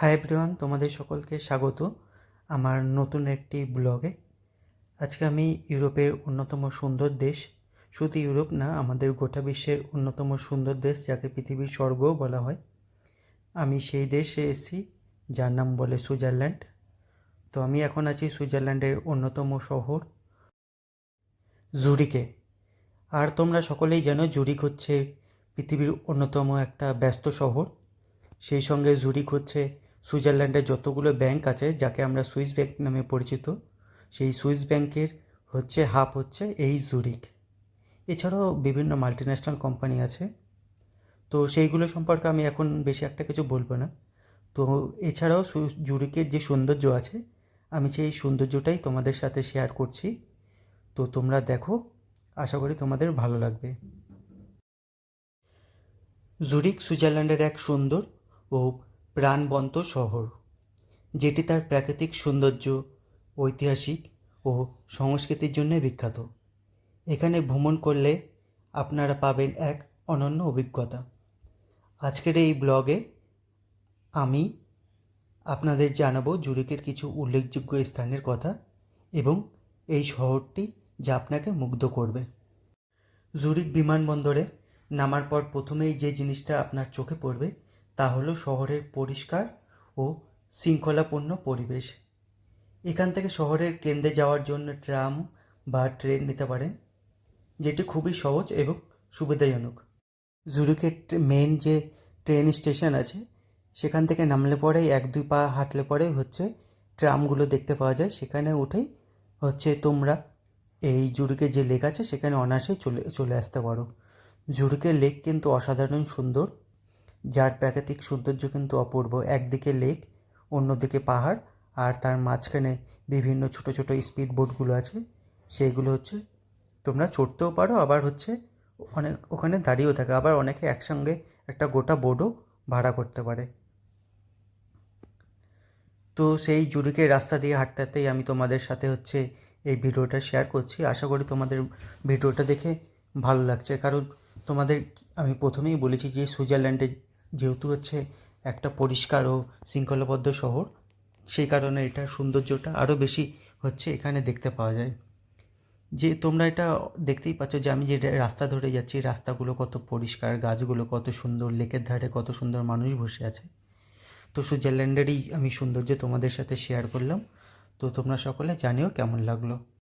Hi everyone তোমাদের সকলকে স্বাগত আমার নতুন একটি ব্লগে। আজকে আমি ইউরোপের অন্যতম সুন্দর দেশ। শুধু ইউরোপ না, আমাদের গোটা বিশ্বের অন্যতম সুন্দর দেশ, যাকে পৃথিবীর স্বর্গও বলা হয়। আমি সেই দেশে এসেছি, যার নাম বলে সুইজারল্যান্ড। তো আমি এখন আছি সুইজারল্যান্ডের অন্যতম শহর, জুরিকে। আর তোমরা সকলেই জানো, জুরিক হচ্ছে পৃথিবীর অন্যতম একটা ব্যস্ত শহর। সেই সঙ্গে জুরিক হচ্ছে সুইজারল্যান্ডের যতগুলো ব্যাংক আছে, যাকে আমরা সুইস ব্যাংক নামে পরিচিত, সেই সুইস ব্যাংকের হচ্ছে হাব হচ্ছে এই জুরিক এছাড়াও বিভিন্ন মাল্টিন্যাশনাল কোম্পানি আছে। তো সেইগুলো সম্পর্কে আমি এখন বেশি একটা কিছু বলব না। তো এছাড়াও জুরিকের যে সৌন্দর্য আছে, আমি সেই সৌন্দর্যটাই তোমাদের সাথে শেয়ার করছি। তো তোমরা দেখো, আশা করি তোমাদের ভালো লাগবে। জুরিক সুইজারল্যান্ডের এক সুন্দর ও প্রাণবন্ত শহর, যেটি তার প্রাকৃতিক সৌন্দর্য, ঐতিহাসিক ও সংস্কৃতির জন্য বিখ্যাত। এখানে ভ্রমণ করলে আপনারা পাবেন এক অনন্য অভিজ্ঞতা। আজকের এই ব্লগে আমি আপনাদের জানাব জুরিকের কিছু উল্লেখযোগ্য স্থানের কথা এবং এই শহরটি যা আপনাকে মুগ্ধ করবে। জুরিক বিমানবন্দরে নামার পর প্রথমেই যে জিনিসটা আপনার চোখে পড়বে তা হলো শহরের পরিষ্কার ও শৃঙ্খলাপূর্ণ পরিবেশ। এখান থেকে শহরের কেন্দ্রে যাওয়ার জন্য ট্রাম বা ট্রেন নিতে পারেন, যেটি খুবই সহজ এবং সুবিধাজনক। জুরিকের মেন যে ট্রেন স্টেশন আছে, সেখান থেকে নামলে পরেই এক, দুই পা হাঁটলে পরে হচ্ছে ট্রামগুলো দেখতে পাওয়া যায়। সেখানে উঠেই হচ্ছে তোমরা এই জুরিকে যে লেক আছে, সেখানে অনায়াসেই চলে চলে আসতে পারো। জুরিকের লেক কিন্তু অসাধারণ সুন্দর। যার প্রাকৃতিক সৌন্দর্য কিন্তু অপূর্ব। একদিকে লেক, অন্যদিকে পাহাড়, আর তার মাঝখানে বিভিন্ন ছোট ছোট স্পিড বোটগুলো আছে। সেইগুলো হচ্ছে, তোমরা চড়তেও পারো, আবার হচ্ছে অনেক, ওখানে দাঁড়িয়েও থাকে। আবার অনেকে একসঙ্গে একটা গোটা বোর্ডও ভাড়া করতে পারে। তো সেই জুরিকের রাস্তা দিয়ে হাঁটতে হাঁটতেই আমি তোমাদের সাথে হচ্ছে এই ভিডিওটা শেয়ার করছি। আশা করি তোমাদের ভিডিওটা দেখে ভালো লাগছে। কারণ তোমাদের, আমি প্রথমেই বলেছি যে সুইজারল্যান্ডে যেহেতু হচ্ছে একটা পরিষ্কার ও শৃঙ্খলাবদ্ধ শহর, সেই কারণে এটার সৌন্দর্যটা আরও বেশি হচ্ছে এখানে দেখতে পাওয়া যায়। যে তোমরা এটা দেখতেই পাচ্ছ যে আমি যে রাস্তা ধরে যাচ্ছি, রাস্তাগুলো কত পরিষ্কার, গাছগুলো কত সুন্দর, লেকের ধারে কত সুন্দর মানুষ বসে আছে। তো সুইজারল্যান্ডেরই আমি সৌন্দর্য তোমাদের সাথে শেয়ার করলাম। তো তোমরা সকলে জানিও কেমন লাগল।